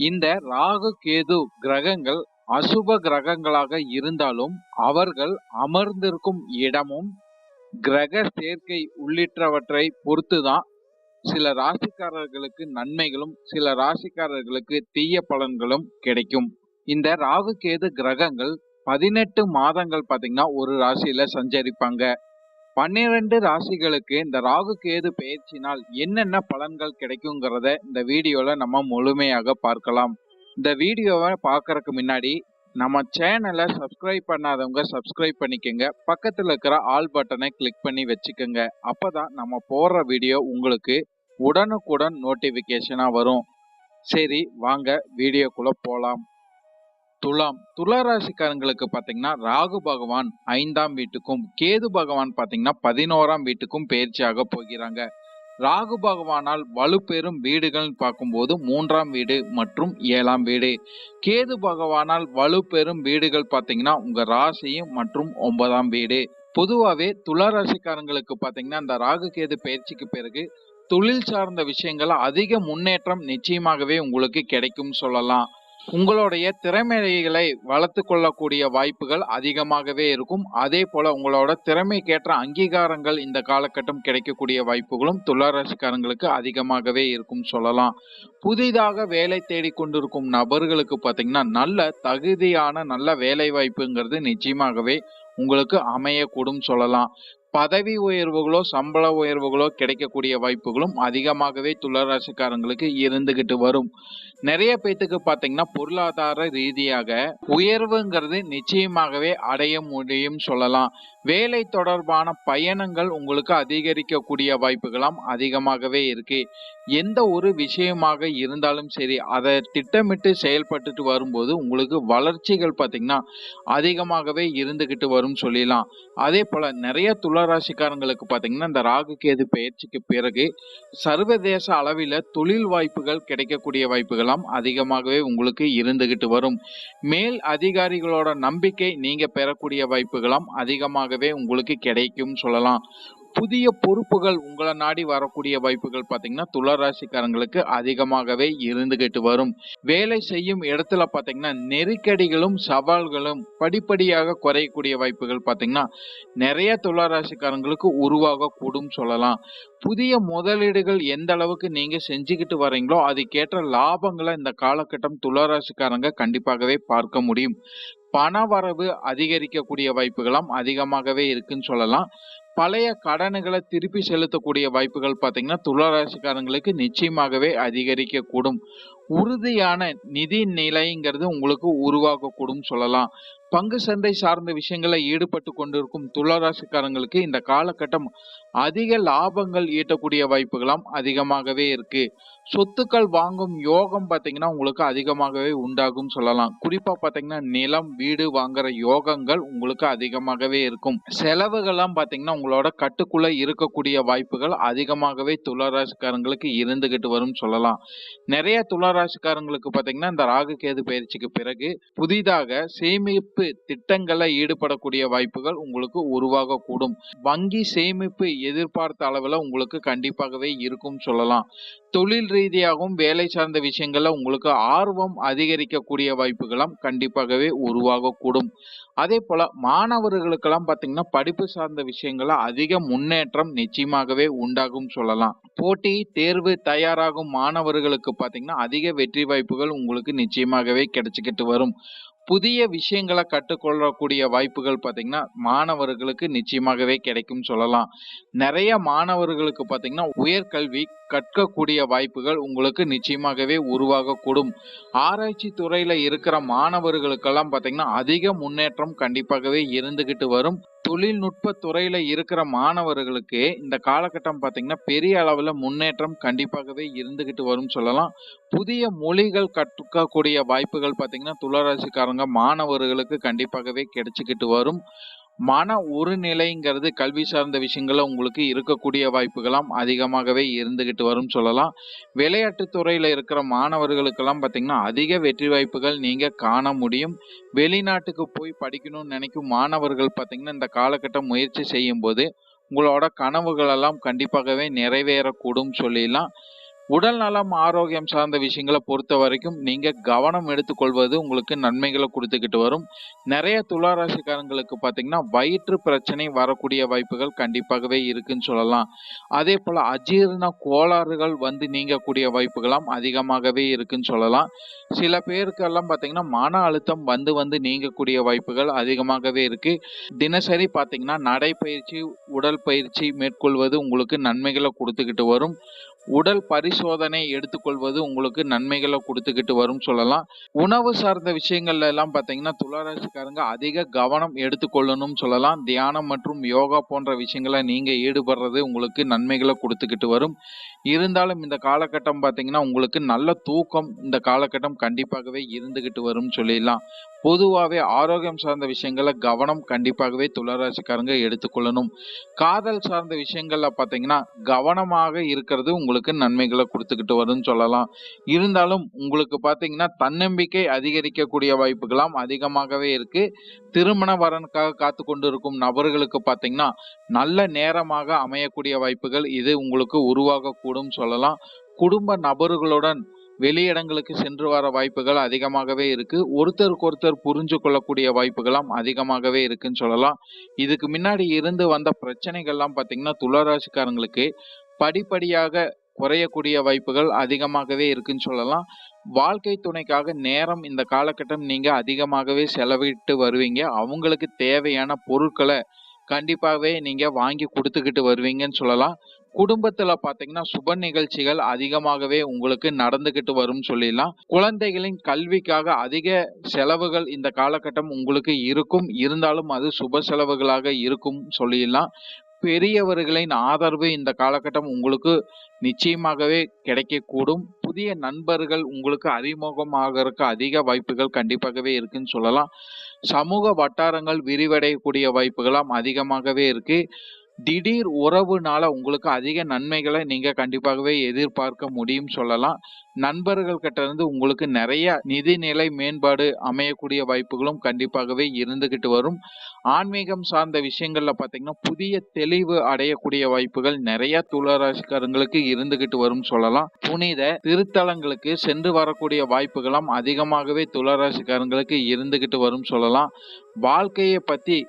இந்த ராகு கேது கிரகங்கள் அசுப கிரகங்களாக இருந்தாலும் அவர்கள் அமர்ந்திருக்கும் இடமும் கிரக சேர்க்கை உள்ளிட்டவற்றை பொறுத்துதான் சில ராசிக்காரர்களுக்கு நன்மைகளும் சில ராசிக்காரர்களுக்கு தீய பலன்களும் கிடைக்கும். இந்த ராகு கேது கிரகங்கள் பதினெட்டு மாதங்கள் பார்த்தீங்கன்னா ஒரு ராசியில சஞ்சரிப்பாங்க. பன்னிரண்டு ராசிகளுக்கு இந்த ராகு கேது பயிற்சினால் என்னென்ன பலன்கள் கிடைக்குங்கிறத இந்த வீடியோல நம்ம முழுமையாக பார்க்கலாம். இந்த வீடியோவை பார்க்கறதுக்கு முன்னாடி நம்ம சேனலை சப்ஸ்கிரைப் பண்ணாதவங்க சப்ஸ்கிரைப் பண்ணிக்கோங்க. பக்கத்தில் இருக்கிற ஆல் பட்டனை கிளிக் பண்ணி வச்சுக்கோங்க. அப்பதான் நம்ம போடுற வீடியோ உங்களுக்கு உடனுக்குடன் நோட்டிஃபிகேஷனாக வரும். சரி வாங்க வீடியோக்குள்ள போகலாம் துலாம். துளாராசிக்காரங்களுக்கு பார்த்தீங்கன்னா ராகு பகவான் ஐந்தாம் வீட்டுக்கும் கேது பகவான் பார்த்தீங்கன்னா பதினோராம் வீட்டுக்கும் பயிற்சியாக போகிறாங்க. ராகு பகவானால் வலுப்பெறும் வீடுகள்னு பார்க்கும்போது மூன்றாம் வீடு மற்றும் ஏழாம் வீடு. கேது பகவானால் வலுப்பெறும் வீடுகள் பார்த்தீங்கன்னா உங்க ராசியும் மற்றும் ஒன்பதாம் வீடு. பொதுவாகவே துளாராசிக்காரங்களுக்கு பார்த்தீங்கன்னா இந்த ராகு கேது பயிற்சிக்கு பிறகு தொழில் சார்ந்த விஷயங்கள் அதிக முன்னேற்றம் நிச்சயமாகவே உங்களுக்கு கிடைக்கும் சொல்லலாம். உங்களுடைய திறமைகளை வளர்த்து கொள்ளக்கூடிய வாய்ப்புகள் அதிகமாகவே இருக்கும். அதே போல உங்களோட திறமைக்கேற்ற அங்கீகாரங்கள் இந்த காலகட்டம் கிடைக்கக்கூடிய வாய்ப்புகளும் துளாராசிக்காரங்களுக்கு அதிகமாகவே இருக்கும் சொல்லலாம். புதிதாக வேலை தேடிக்கொண்டிருக்கும் நபர்களுக்கு பார்த்தீங்கன்னா நல்ல தகுதியான நல்ல வேலை வாய்ப்புங்கிறது நிச்சயமாகவே உங்களுக்கு அமையக்கூடும் சொல்லலாம். பதவி உயர்வுகளோ சம்பள உயர்வுகளோ கிடைக்கக்கூடிய வாய்ப்புகளும் அதிகமாகவே துளராசிக்காரங்களுக்கு இருந்துகிட்டு வரும். நிறைய பேத்துக்கு பார்த்தீங்கன்னா பொருளாதார ரீதியாக உயர்வுங்கிறது நிச்சயமாகவே அடைய முடியும் சொல்லலாம். வேலை தொடர்பான பயணங்கள் உங்களுக்கு அதிகரிக்கக்கூடிய வாய்ப்புகளாம் அதிகமாகவே இருக்கு. எந்த ஒரு விஷயமாக இருந்தாலும் சரி அதை திட்டமிட்டு செயல்பட்டுட்டு வரும்போது உங்களுக்கு வளர்ச்சிகள் பார்த்தீங்கன்னா அதிகமாகவே இருந்துகிட்டு வரும் சொல்லிடலாம். அதே போல நிறைய துளராசிக்காரங்களுக்கு பார்த்தீங்கன்னா இந்த ராகு கேது பயிற்சிக்கு பிறகு சர்வதேச அளவில் தொழில் வாய்ப்புகள் கிடைக்கக்கூடிய வாய்ப்புகளாம் அதிகமாகவே உங்களுக்கு இருந்துகிட்டு வரும். மேல் அதிகாரிகளோட நம்பிக்கை நீங்க பெறக்கூடிய வாய்ப்புகளாம் மூலமாகவே உங்களுக்கு கிடைக்கும் சொல்லலாம். புதிய பொறுப்புகள் உங்களை நாடி வரக்கூடிய வாய்ப்புகள் பார்த்தீங்கன்னா துளராசிக்காரங்களுக்கு அதிகமாகவே இருந்துகிட்டு வரும். வேலை செய்யும் இடத்துல பார்த்தீங்கன்னா நெருக்கடிகளும் சவால்களும் படிப்படியாக குறையக்கூடிய வாய்ப்புகள் பார்த்தீங்கன்னா நிறைய துளராசிக்காரங்களுக்கு உருவாக கூடும் சொல்லலாம். புதிய முதலீடுகள் எந்த அளவுக்கு நீங்க செஞ்சுக்கிட்டு வரீங்களோ அதுக்கேற்ற லாபங்களை இந்த காலகட்டம் துளராசிக்காரங்க கண்டிப்பாகவே பார்க்க முடியும். பண வரவு அதிகரிக்கக்கூடிய வாய்ப்புகளாம் அதிகமாகவே இருக்குன்னு சொல்லலாம். பழைய கடனுகளை திருப்பி செலுத்தக்கூடிய வாய்ப்புகள் பார்த்தீங்கன்னா துளாராசிக்காரங்களுக்கு நிச்சயமாகவே அதிகரிக்கக்கூடும். உறுதியான நிதி நிலைங்கிறது உங்களுக்கு உருவாகக்கூடும் சொல்லலாம். பங்கு சந்தை சார்ந்த விஷயங்களை ஈடுபட்டு கொண்டிருக்கும் துளராசிக்காரங்களுக்கு இந்த காலகட்டம் அதிக லாபங்கள் ஈட்டக்கூடிய வாய்ப்புகளாம் அதிகமாகவே இருக்கு. சொத்துக்கள் வாங்கும் யோகம் பார்த்தீங்கன்னா உங்களுக்கு அதிகமாகவே உண்டாகும் சொல்லலாம். குறிப்பா பார்த்தீங்கன்னா நிலம் வீடு வாங்குற யோகங்கள் உங்களுக்கு அதிகமாகவே இருக்கும். செலவுகள்லாம் பார்த்தீங்கன்னா உங்களோட கட்டுக்குள்ள இருக்கக்கூடிய வாய்ப்புகள் அதிகமாகவே துளராசிக்காரங்களுக்கு இருந்துகிட்டு வரும் சொல்லலாம். நிறைய ராசிக்காரங்களுக்கு பார்த்தீங்கன்னா இந்த ராகு கேது பயிற்சிக்கு பிறகு புதிதாக சேமிப்பு திட்டங்களை ஈடுபடக்கூடிய வாய்ப்புகள் உங்களுக்கு உருவாகக்கூடும் வங்கி சேமிப்பு எதிர்பார்த்த அளவில் உங்களுக்கு கண்டிப்பாகவே இருக்கும் சொல்லலாம். தொழில் ரீதியாகவும் வேலை சார்ந்த விஷயங்கள்ல உங்களுக்கு ஆர்வம் அதிகரிக்கக்கூடிய வாய்ப்புகளும் கண்டிப்பாகவே உருவாகக்கூடும். அதே போல மாணவர்களுக்கெல்லாம் பார்த்தீங்கன்னா படிப்பு சார்ந்த விஷயங்கள அதிக முன்னேற்றம் நிச்சயமாகவே உண்டாகும் சொல்லலாம். போட்டி தேர்வு தயாராகும் மாணவர்களுக்கு பார்த்தீங்கன்னா அதிக வெற்றி வாய்ப்புகள் உங்களுக்கு நிச்சயமாகவே கிடைச்சிக்கிட்டு வரும். புதிய விஷயங்களை கற்றுக்கொள்ளக்கூடிய வாய்ப்புகள் பார்த்தீங்கன்னா மாணவர்களுக்கு நிச்சயமாகவே கிடைக்கும் சொல்லலாம். நிறைய மாணவர்களுக்கு பார்த்தீங்கன்னா உயர்கல்வி கற்கக்கூடிய வாய்ப்புகள் உங்களுக்கு நிச்சயமாகவே உருவாகக்கூடும். ஆராய்ச்சி துறையில இருக்கிற மாணவர்களுக்கெல்லாம் பார்த்தீங்கன்னா அதிக முன்னேற்றம் கண்டிப்பாகவே இருந்துகிட்டு வரும். தொழில்நுட்ப துறையில இருக்கிற மாணவர்களுக்கு இந்த காலகட்டம் பார்த்தீங்கன்னா, பெரிய அளவில் முன்னேற்றம் கண்டிப்பாகவே இருந்துகிட்டு வரும்னு சொல்லலாம். புதிய மொழிகள் கற்றுக்கக்கூடிய வாய்ப்புகள் பார்த்தீங்கன்னா, துளராசிக்காரங்க மாணவர்களுக்கு கண்டிப்பாகவே கிடைச்சிக்கிட்டு வரும். மன ஒருநிலைங்கிறது கல்வி சார்ந்த விஷயங்களில் உங்களுக்கு இருக்கக்கூடிய வாய்ப்புகளாம் அதிகமாகவே இருந்துகிட்டு வரும்னு சொல்லலாம். விளையாட்டுத் துறையில் இருக்கிற மாணவர்களுக்கெல்லாம் பார்த்தீங்கன்னா, அதிக வெற்றி வாய்ப்புகள் நீங்கள் காண முடியும். வெளிநாட்டுக்கு போய் படிக்கணும்னு நினைக்கும் மாணவர்கள் பார்த்தீங்கன்னா, இந்த காலகட்டம் முயற்சி செய்யும்போது, உங்களோட கனவுகளெல்லாம் கண்டிப்பாகவே நிறைவேறக்கூடும் சொல்லிடலாம். உடல் நலம், ஆரோக்கியம் சார்ந்த விஷயங்களை பொறுத்த வரைக்கும் நீங்கள் கவனம் எடுத்துக்கொள்வது உங்களுக்கு நன்மைகளை கொடுத்துக்கிட்டு வரும். நிறைய துளாராசிக்காரங்களுக்கு பார்த்தீங்கன்னா, வயிற்று பிரச்சனை வரக்கூடிய வாய்ப்புகள் கண்டிப்பாகவே இருக்குன்னு சொல்லலாம். அதே போல் அஜீரண கோளாறுகள் வந்து நீங்கக்கூடிய வாய்ப்புகளாம் அதிகமாகவே இருக்குன்னு சொல்லலாம். சில பேருக்கெல்லாம் பார்த்தீங்கன்னா, மன அழுத்தம் வந்து வந்து நீங்கக்கூடிய வாய்ப்புகள் அதிகமாகவே இருக்குது தினசரி பார்த்தீங்கன்னா, நடைப்பயிற்சி, உடல் பயிற்சி மேற்கொள்வது உங்களுக்கு நன்மைகளை கொடுத்துக்கிட்டு வரும். உடல் பரிசோதனை எடுத்துக்கொள்வது உங்களுக்கு நன்மைகளை கொடுத்துக்கிட்டு வரும்னு சொல்லலாம். உணவு சார்ந்த விஷயங்கள்ல எல்லாம் பார்த்தீங்கன்னா, துளாராசிக்காரங்க அதிக கவனம் எடுத்துக்கொள்ளணும்னு சொல்லலாம். தியானம் மற்றும் யோகா போன்ற விஷயங்களை நீங்க ஈடுபடுறது உங்களுக்கு நன்மைகளை கொடுத்துக்கிட்டு வரும். இருந்தாலும் இந்த காலகட்டம் பார்த்தீங்கன்னா, உங்களுக்கு நல்ல தூக்கம் இந்த காலகட்டம் கண்டிப்பாகவே இருந்துகிட்டு வரும்னு சொல்லிடலாம். பொதுவாகவே ஆரோக்கியம் சார்ந்த விஷயங்களை கவனம் கண்டிப்பாகவே துளராசிக்காரங்க எடுத்துக்கொள்ளணும். காதல் சார்ந்த விஷயங்கள்ல பார்த்தீங்கன்னா, கவனமாக இருக்கிறது உங்களுக்கு உங்களுக்கு நன்மைகளை கொடுத்துக்கிட்டு வரும்னு சொல்லலாம். இருந்தாலும் உங்களுக்கு பார்த்தீங்கன்னா, தன்னம்பிக்கை அதிகரிக்கக்கூடிய வாய்ப்புகளாம் அதிகமாகவே இருக்கு. திருமண வரனுக்காக காத்துக் கொண்டிருக்கும் நபர்களுக்கு பார்த்தீங்கன்னா, நல்ல நேரமாக அமையக்கூடிய வாய்ப்புகள் இது உங்களுக்கு உருவாகக்கூடும் சொல்லலாம். குடும்ப நபர்களுடன் வெளியிடங்களுக்கு சென்று வர வாய்ப்புகள் அதிகமாகவே இருக்கு. ஒருத்தருக்கொருத்தர் புரிஞ்சு கொள்ளக்கூடிய வாய்ப்புகளாம் அதிகமாகவே இருக்குன்னு சொல்லலாம். இதுக்கு முன்னாடி இருந்து வந்த பிரச்சனைகள்லாம் பார்த்தீங்கன்னா, துளராசிக்காரங்களுக்கு படிப்படியாக குறையக்கூடிய வாய்ப்புகள் அதிகமாகவே இருக்குன்னு சொல்லலாம். வாழ்க்கை துணைக்காக நேரம் இந்த காலகட்டம் நீங்கள் அதிகமாகவே செலவிட்டு வருவீங்க. அவங்களுக்கு தேவையான பொருட்களை கண்டிப்பாகவே நீங்கள் வாங்கி கொடுத்துக்கிட்டு வருவீங்கன்னு சொல்லலாம். குடும்பத்துல பார்த்தீங்கன்னா, சுப நிகழ்ச்சிகள் அதிகமாகவே உங்களுக்கு நடந்துகிட்டு வரும்னு சொல்லிடலாம். குழந்தைகளின் கல்விக்காக அதிக செலவுகள் இந்த காலகட்டம் உங்களுக்கு இருக்கும். இருந்தாலும் அது சுப செலவுகளாக இருக்கும் சொல்லிடலாம். பெரியவர்களின் ஆதரவு இந்த காலகட்டம் உங்களுக்கு நிச்சயமாகவே கிடைக்கக்கூடும். புதிய நண்பர்கள் உங்களுக்கு அறிமுகமாகறதுக்கு அதிக வாய்ப்புகள் கண்டிப்பாகவே இருக்குன்னு சொல்லலாம். சமூக வட்டாரங்கள் விரிவடையக்கூடிய வாய்ப்புகளாம் அதிகமாகவே இருக்கு. திடீர் உறவுனால உங்களுக்கு அதிக நன்மைகளை நீங்க கண்டிப்பாகவே எதிர்பார்க்க முடியும் சொல்லலாம். நண்பர்கள் கிட்ட இருந்து உங்களுக்கு நிறைய நிதிநிலை மேம்பாடு அமையக்கூடிய வாய்ப்புகளும் கண்டிப்பாகவே இருந்துகிட்டு வரும். ஆன்மீகம் சார்ந்த விஷயங்கள்ல பார்த்தீங்கன்னா, புதிய தெளிவு அடையக்கூடிய வாய்ப்புகள் நிறைய துளராசிக்காரங்களுக்கு இருந்துகிட்டு வரும்னு சொல்லலாம். புனித திருத்தலங்களுக்கு சென்று வரக்கூடிய வாய்ப்புகளும் அதிகமாகவே துளராசிக்காரங்களுக்கு இருந்துகிட்டு வரும்னு சொல்லலாம். வாழ்க்கையை பத்தி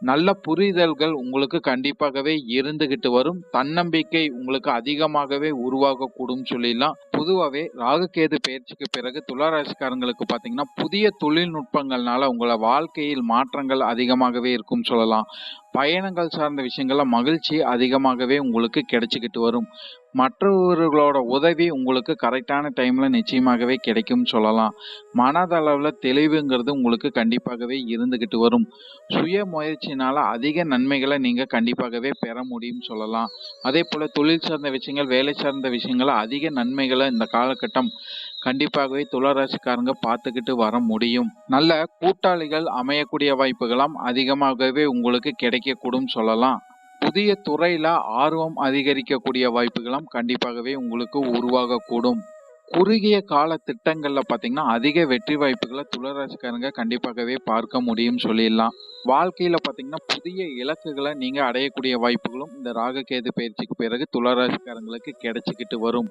நல்ல புரிதல்கள் உங்களுக்கு கண்டிப்பாகவே இருந்துகிட்டு வரும். தன்னம்பிக்கை உங்களுக்கு அதிகமாகவே உருவாகக்கூடும் சொல்லிடலாம். பொதுவாகவே ராகு, கேது பெயர்ச்சிக்கு பிறகு துளாராசிக்காரங்களுக்கு பார்த்தீங்கன்னா, புதிய தொழில்நுட்பங்கள்னால உங்களை வாழ்க்கையில் மாற்றங்கள் அதிகமாகவே இருக்கும்னு சொல்லலாம். பயணங்கள் சார்ந்த விஷயங்கள்ல மகிழ்ச்சி அதிகமாகவே உங்களுக்கு கிடைச்சிக்கிட்டு வரும். மற்றவர்களோட உதவி உங்களுக்கு கரெக்டான டைம்ல நிச்சயமாகவே கிடைக்கும்னு சொல்லலாம். மனதளவில் தெளிவுங்கிறது உங்களுக்கு கண்டிப்பாகவே இருந்துகிட்டு வரும். சுய முயற்சினால அதிக நன்மைகளை நீங்க கண்டிப்பாகவே பெற முடியும்னு சொல்லலாம். அதே போல் தொழில் சார்ந்த விஷயங்கள், வேலை சார்ந்த விஷயங்களை அதிக நன்மைகளை இந்த காலகட்டம் கண்டிப்பாகவே துளராசிக்காரங்க பார்த்துக்கிட்டு வர முடியும். நல்ல கூட்டாளிகள் அமையக்கூடிய வாய்ப்புகளாம் அதிகமாகவே உங்களுக்கு கிடைக்கக்கூடும் சொல்லலாம். புதிய துறையில ஆர்வம் அதிகரிக்கக்கூடிய வாய்ப்புகளாம் கண்டிப்பாகவே உங்களுக்கு உருவாகக்கூடும். குறுகிய கால திட்டங்கள்ல பார்த்தீங்கன்னா, அதிக வெற்றி வாய்ப்புகளை துளராசிக்காரங்க கண்டிப்பாகவே பார்க்க முடியும் சொல்லிடலாம். வாழ்க்கையில பார்த்தீங்கன்னா, புதிய இலக்குகளை நீங்க அடையக்கூடிய வாய்ப்புகளும் இந்த ராககேது பயிற்சிக்கு பிறகு துளராசிக்காரங்களுக்கு கிடைச்சிக்கிட்டு வரும்.